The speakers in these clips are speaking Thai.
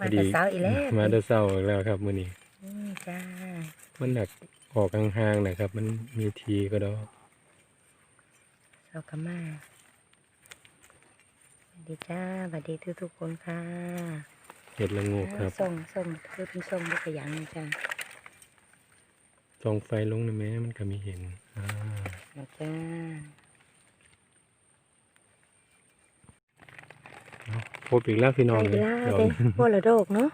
มาแต่เช้าอีกแล้วมาแต่เช้าอีกแล้วครับมื้อนี้นี่จ้ามันหนักออกห่างๆนะครับ มันมีทีก็ดอกเช้ากะมาสวัสดีจ้าสวัสดีทุกทุกๆคนค่ะ เห็ดละงูครับส่งส่งคือเป็นส่งด้วยกระยังนี่จ้าส่องไฟลงนะแม่มันก็มีเห็นอ่าเอาจ้า เอา พบอีกแล้วพี่น้องใครเลยล่าดอกเด้พวกละดอกเนาะ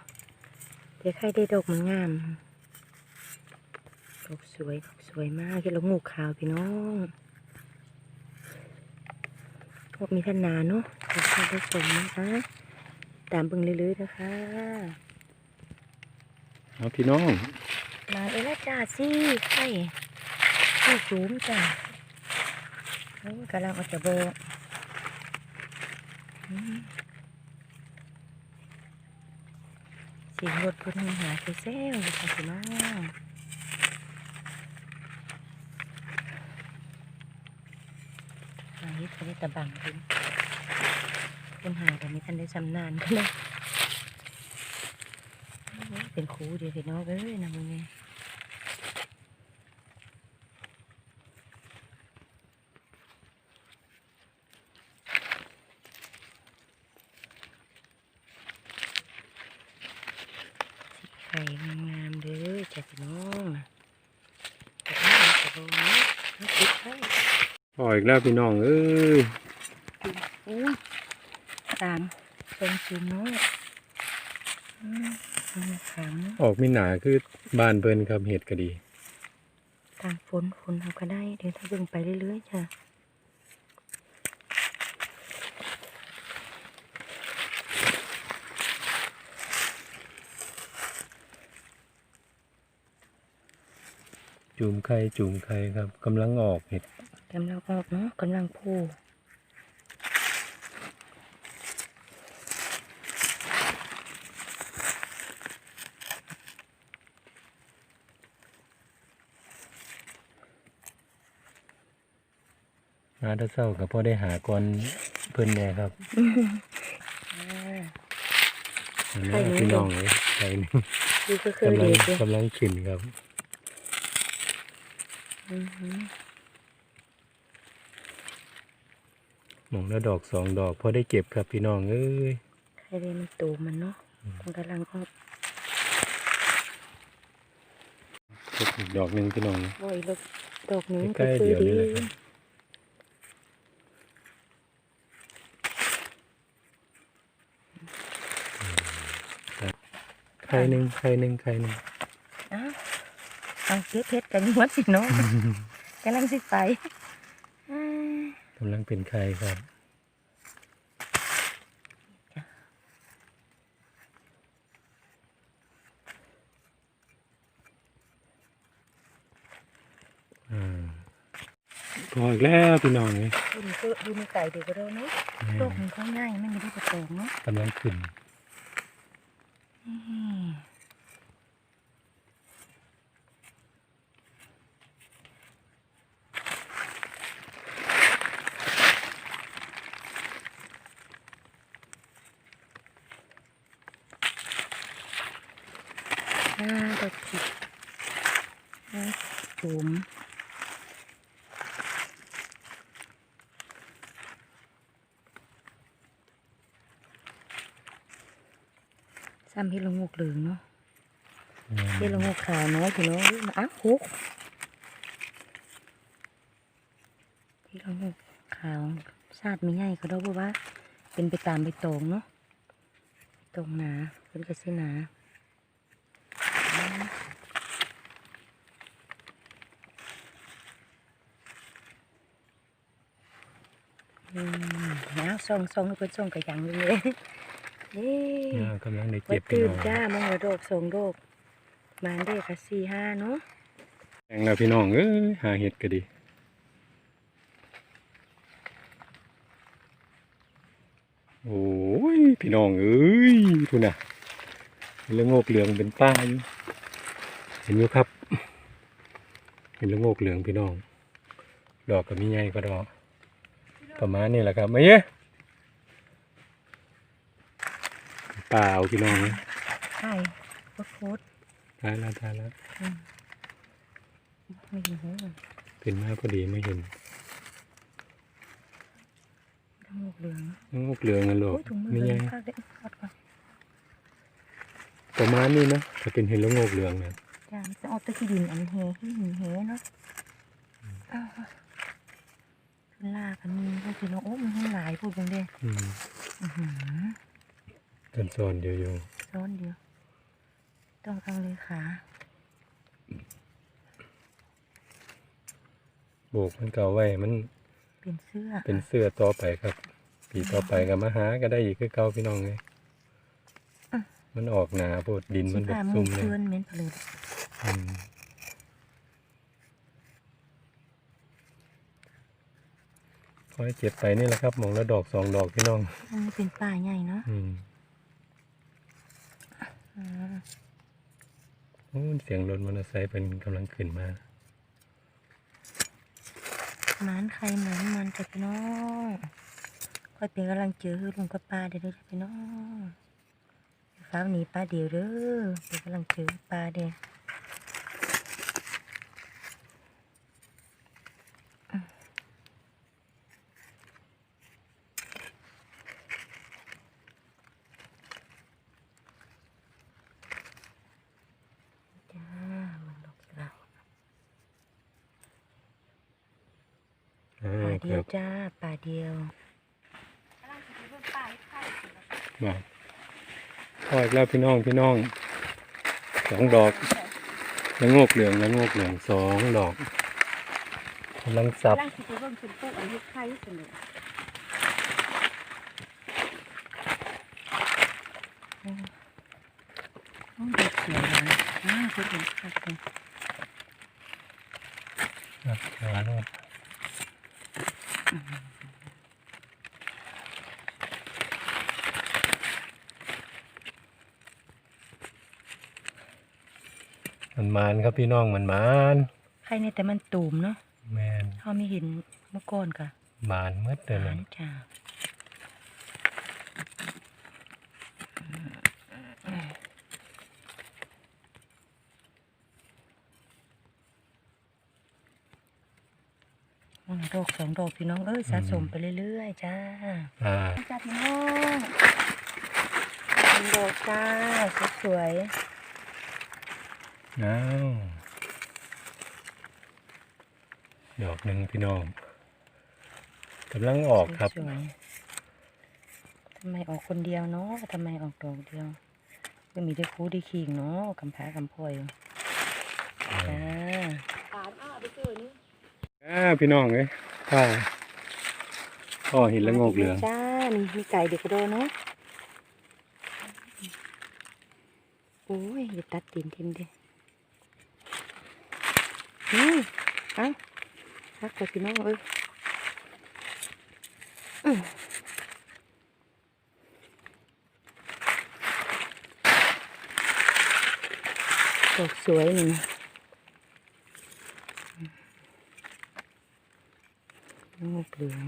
เดี๋ยวใครได้ดอกมันงามดอกสวยดอกสวยมากที่เรางูขาวพี่น้องพวกมีท่านนาเนาะขอบคุณได้ชมนะคะตามเบิ่งเรื่อยๆนะคะเอาพี่น้อง มาเอละจ้าสิไข่ไข่สูงจ้าโอ้ยกำลังเอาจะโบกอืม เสียงรถเพิ่นหาเซลล์อยู่ค่ะสิมาหาเฮ็ดไปได้แตะบังเพิ่นเพิ่นหาแต่ไม่ทันได้ชำนาญกันเลยโอ้ยเป็นครูเดียวพี่น้องเอ้ยนะมึงเนี่ย ไข่งามๆเด้อจ้ะพี่น้องกระทงกระโดงนะน้ำพริกไข่พออีกแล้วพี่น้องเอ้ยอุ้ยสามทรงจุนน้อยอืมมันขังออกมีหนาคือบ้านเพิ่นครับเห็ดก็ดี ตามฝนฝนทำก็ได้เดี๋ยวถ้าเบิ่งไปเรื่อยๆจ้ะ จูมไข่จูมไข่ครับกำลังออกเห็ดกำลังออกเนาะกำลังพูมาถ้าเศร้าก็พอได้หาก่อนเพิ่นแน่ครับอ่าอันไข่นี้หนึ่งพี่น้องเลยไข่หนึงดูก็คือกำลัเด็งกเลยกำลังขึ้นครับอือ หือหมองละดอกสองดอกพอได้เก็บครับพี่น้องเอ้ยใครเรียนมันตูมันเนาะมันกำลังออกเก็บอีกดอกหนึ่งพี่น้องโอ้ยลูกดอกนี้ใกล้ๆคือเดี๋ยวดีนี้แหละครับไข่หนึ่งไข่หนึ่งไข่หนึ่งอ้าว เอาเก็บเพชรกันอยู่วัดสิเนาะกำลังสิไปอ่ากำลังเป็นไข่ครับอ่าพออีกแล้วพี่น้องเลยดูนี่ก็ดูนี่ไก่เด็กก็ได้เนาะโลกมันเขาง่ายไม่ได้ประโตงเนาะกำลังขึ้น อืมอ่าดอกจิกอ่า จุ๋มซ้ำให้ลงงูกเหลืองเนาะเดี๋ยวเรางูขาวน้อยพี่น้องมาอ้าวคุกที่เรางูขาวซาดไม่ใหญ่ก็ได้เพราะว่า เป็นไปตามไปตรงเนาะตรงหนาเป็นกระสีหนา อืมแล้วส่องส่องให้เพิ่นส่องกระยังเลยนี่อ่ากำลังได้ไว้เก็บพี่ตื่นน้องจ้ามองระโดกส่งโดกมาเด็กค่ะสี่ห้าเนาะแองแล้วพี่น้องเอ้ยหาเห็ดก็ดีโอ้ยพี่น้องเอ้ยทุนน่ะเห็นละโงกเหลืองเป็นป้าอยู่เห็นอยู่ครับเห็นละโงกเหลืองพี่น้อง ดอกก็มีใหญ่ก็ดอก ประมาณนี้แหละครับมาเยอะเปล่าพี่น้องถ่ายโพสต์โพสต์ตายแล้วตายแล้วอืมไม่เห็นหัวมันขึ้นมาพอดีไม่เห็นทั้งหมดเหลืองงกเหลืองกันหรอโอ้กยถุงมือไม่เหลืใช่องภาคเด็กทอดก่อนประมาณนี้นะถ้าเป็นเห็นแล้วงกเหลืองเนี่ยจานจะเอาตะกี้ดินอันเฮให้หินเฮเนาะ อ้าวขึ้นลากันมีก็คือเนาะโอ้มันหลายพูดกันเด้อืมอือหือต้นซอนเดียวอยู่ซ้อนเดียว ต้องเอาเลยขาโบกมันเก่าไว้มันเป็นเสื้อเป็นเสื้อต่อไปครับปีต่อไปก็มาหาก็ได้อีกคือเก่าพี่น้องเลยมันออกหนาโพดดินมันแบบผ้ามืซุ่อมเลยเพื่อนเหม็นผลึก อืม คอยเจ็บไปนี่แหละครับหมองละดอกสองดอกพี่น้องมันเป็นป่าใหญ่เนาะอืมอ่าโอ้เสียงรถมอเตอร์ไซค์เป็นกำลังขึ้นมาหมันใครหมันมันจะพี่น้องคอยเป็นกำลังเจอลุงกับป้าเด้อเด้อพี่น้องฟ้าวหนีป้าเดียวเด้อเป็นกำลังเจอป้าเด้อจ้ามันดอกสะเดาว อ่า ป่า ค เดีย รั ว บ จ้าป่าเดียวมาพออีกแล้วพี่น้องพี่น้องสองดอกแล้วงอกเหลืองแล้วงอกเหลืองสองดอกกำลังสับร่างสิไปเบิ่งเป็นปุ๊อันนี้ไข่สนุกน้องเด็กเขียวนะอ่าคุณเห็นชัดเลยครับขาโน่น มันมานครับพี่น้องมันมานใครในแต่มันตูมเนาะแมนเขาไม่เห็นเมื่อก่อนค่ะมานเมื่อเดือนหานั้นนจ้าอืมดอ กสองดอกพี่น้องเอ้ยสะสมไปเรื่อยๆจ้าอ่าจ้าพี่น้องเป็นดอกจ้าสวยอ้าวดอกหนึ่งพี่น้องกำลังออกครับสวยๆทำไมออกคนเดียวเนาะทำไมออกดอกเดียวก็มีได้คูได้ขิงเนาะกำแพกำพร้อยจ้าปานอ้าไปเจอนี่อ่าพี่น้องเอ้ย ข้าพ่อเห็นแล้วงกเหลืองจ้านี่มีไก่เด็กกระโดดเนาะโอ้ยอย่าตัดตีนทิมดิอืมเอ้ารักกับพี่น้องเอ้ยอืมดอกสวยนี่นะงอก เหลือง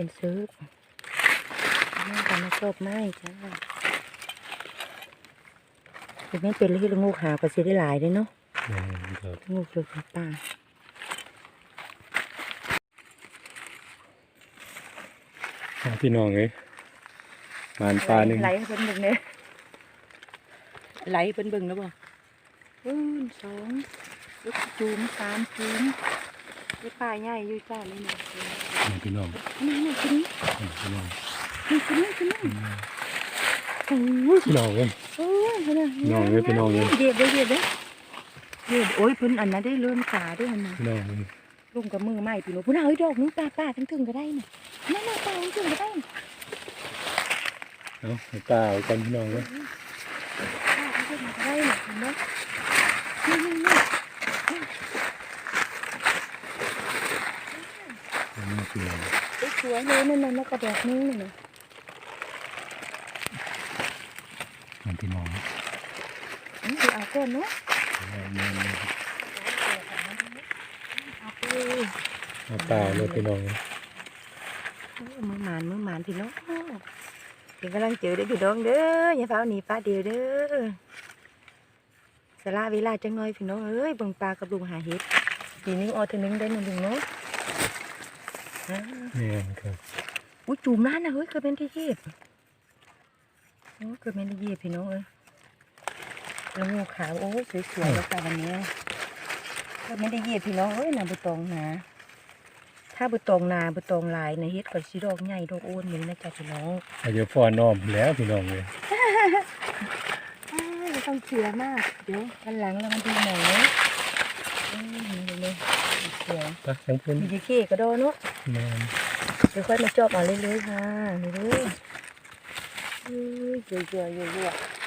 เอ้าเป็นซื้อน่าจะมาชอบไม้จ้าถึงไม่เป็นเลยที่ละงูขาวก็สิได้หลายเลยเนาะอืมครับงูเกิดของป่าอ่าพี่น้องเอ้ยมานปลาหนึ่งไหลให้เพิ่นเบิ่งเนี่ยไหลให้เพิ่นเบิ่งแล้วบ่อืนสองลูกจูมสามจูมไอ้ป่าใหญ่อยู่จ้าเลยเนี่ย นี่พี่น้องนี่นี่กินนี่นี่พี่น้องนี่กินนี่กินนี่อืมโอ้ยพี่น้องเอ้ยโอ้ยเพิ่นน่ะน้องเอ้ยพี่น้องเอ้ยเดี๋ยวเดี๋ยวเดี๋ยวเดี๋ยวเดี๋ยวโอ้ยเพิ่นอันนั้นได้เลื่อนขาด้วยอันนะพี่น้องเอ้ยลุงกับมือใหม่พี่ลูกพุ่นเอาไอ้ดอกนึงป้าป้าทั้งถึงก็ได้นี่นั่นน่ะป้าทั้งถึงก็ได้นี่เอาให้ป้าเอากันพี่น้องเอ้ยได้หนักเนาะนี่นี่นี่อันนี้คื ออะไรสวยเลยนั่นน่ะนกกระดอกนิ้วนี่นะมันพี่น้องอันนี้เอาก่อนเนาะเอาเงินเลยเอาไปเอาเปล่าเลยพี่น้องมือหมานมือหมานพี่น้องเป็นกำลังเจอได้อพี่น้องเด้ออย่าเฝ้าหนีป้าเดียวเด้อสละเวลาจังน้อยพี่น้องเอ้ยเบิ่งปลากับลุงหาเห็ดปีนี้ออเทอนึงได้หนึ่งลุงเนาะ อ่าแม่นครับอุ้ยจุ่มนั่นนะเฮ้ยเคยเป็นที่เย็บโอ้เคยเป็นที่เย็บพี่น้องเอ้ยแล้วงูขาวโอ้ยสวยๆแล้วค่ะวันนี้เคยไม่ได้เย็บพี่น้องเอ้ยนาบุตองนาถ้าบุตองนาบุตองลายในะเฮ็ดก่อนสิดอกใหญ่ดอกโอนเหมือนนะจ๊ะพี่น้องอายุฟอนน้อมแล้วพี่น้องเลยอ้าวไม่ต้องเชื่อมาก เดี๋ยววันหลังเรามาดูหน่อยเนาะอืมนี่เลยเขียวปักทั้งพื้นมีดีเค้กก็โดนเนาะ แม่นเดี๋ยวค่อยมาจอบเอาเรื่อยๆค่ะนี่เลยอุ้ยเยอะๆเยอะๆ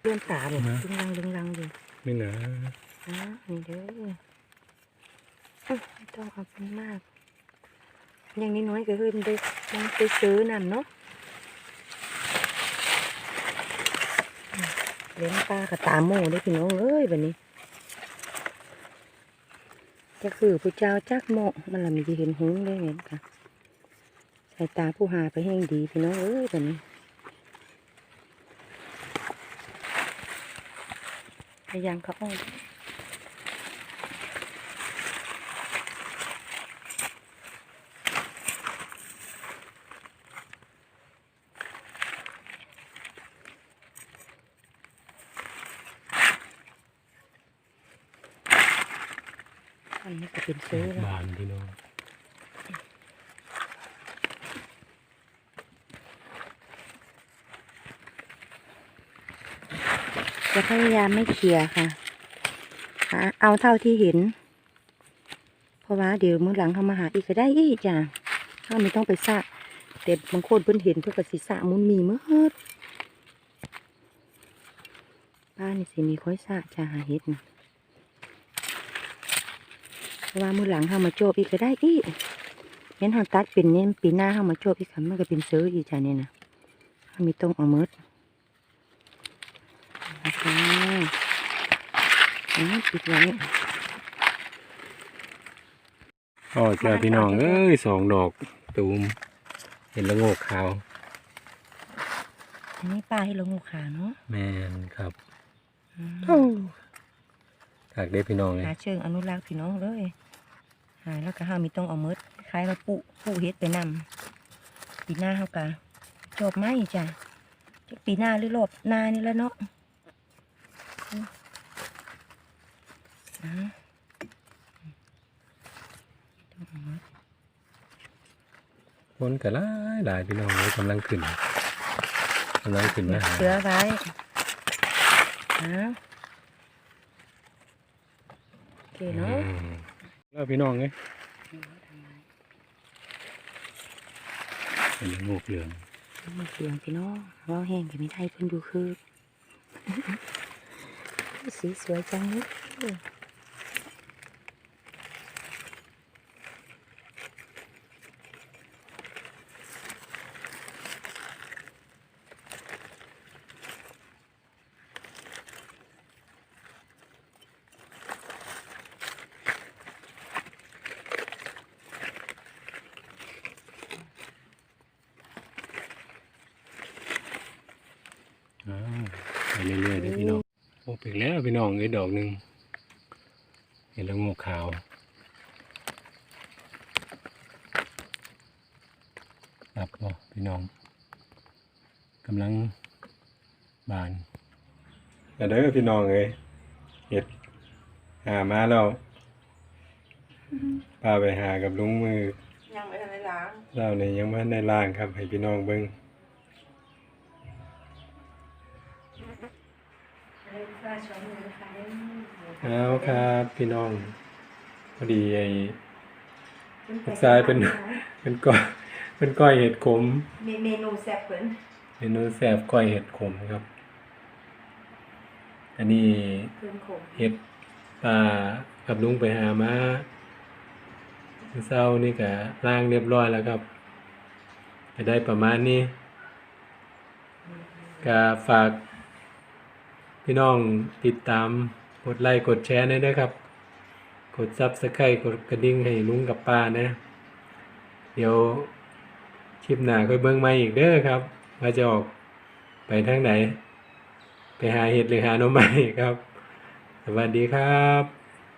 เลื่อนตาแบบลึงลังลึงลังอยู่นี่นะนะนี่เด้ออะไม่ต้องเอาเป็นมาก อย่างนี้น้อยๆก็คือมันได้มันไปซื้อนั่นเนาะอืมเลี้ยงปลากับตาโม่ได้อพี่น้องเอ้ยแบบนี้ จะคือผู้เจ้าจักโมะมันละมีจะเห็นหงได้เห็นค่ะสายตาผู้หาไปแห้งดีพี่น้องเอ้ยแบบนี้พยายามเขาอ้อ เป็นซื้อแล้วบานพี่น้องจะพยายามไม่เคลียร์ค่ะหาเอาเท่าที่เห็น เพราะว่าเดี๋ยวมื้อหลังเขามาหาอีกก็ได้อีกจ้ะถ้าไม่ต้องไปสระแต่บางคนเพิ่นเห็นเพื่อกสิสระมุนมีเมื่อบ้านนี่สิมีค่อยสระจ้ะหาเห็ดนะเพราะ ว่ามื้อหลังเขามาโจบอีกก็ได้อีกเห็นเขาตัดเป็นเนี่ยปีหน้าเขามาโจบอีกค่ะมันก็เป็นเสืออีกจ้ะเนี่ยนะเขามีต้องเอาเมิดนะคะอืมปิดไว้อ๋อเจ้าพี่น้องเอ้ยสองดอกตูมเห็นแล้วโงกขาวอันนี้ปลาให้ลงหูขาเนาะแม่นครับอืมถากได้พี่น้องเลย หาเชิงอนุรักษ์พี่น้องเลย หาแล้วก็ห้ามีต้องเอาเมิดคล้ายมาปุปุเฮ็ดไปนำปีหน้าเขากะจบไหมจ้ะจะปีหน้าหรือรอบหน้านี่แล้วเนาะอืมอะต้องเอาเมิดคนก็หลายหลายพี่น้องเลยกำลังขึ้นกำลังขึ้นมาหาเสือไว้ฮะโอเคเนาะอืม แล้วพี่น้องเลยเห็นแล้วโงกเหลืองมาเสียงพี่น้องเว่าแห้งก็ไม่ได้เพิ่นดูคือ สีสวยจังเลยอ้าวไป เรื่อยๆเด้อพี่น้องโอ้ไปแล้วพี่น้องเลยดอกหนึ่งเห็นแล้วโงกขาวครับบ่พี่น้องกำลังบานแต่เด้อพี่น้องเลยเห็ดหามาแล้วพาไปหากับลุงมือยังไม่ทันได้ล้างเราเนี่ยยังไม่ได้ล่างครับ ให้พี่น้องเบิ้ง เลยฟ้าช้อนมือค่ะเล่นเอาครับพี่น้องพอดีไอ้ทรายเป็นเป็นก้อยเป็นก้อยเห็ดขมเมเมนูแซ่บเพิ่นเมนูแซ่บก้อยเห็ดขมครับ อันนี้เครื่องขมเห็ดป่ากับลุงไปหามามื้อเช้านี่ก็ล้างเรียบร้อยแล้วครับจะได้ประมาณนี้ก็ฝาก พี่น้องติดตามกดไลค์กดแชร์นะนะครับ กดซับสไครต์กดกระดิ่งให้ลุงกับป้านะ เดี๋ยวคลิปหน้าค่อยเบิ่งใหม่อีกเด้อครับว่าจะออกไปทางไหน ไปหาเห็ดหรือหาหน่อไม้ครับ สวัสดีครับ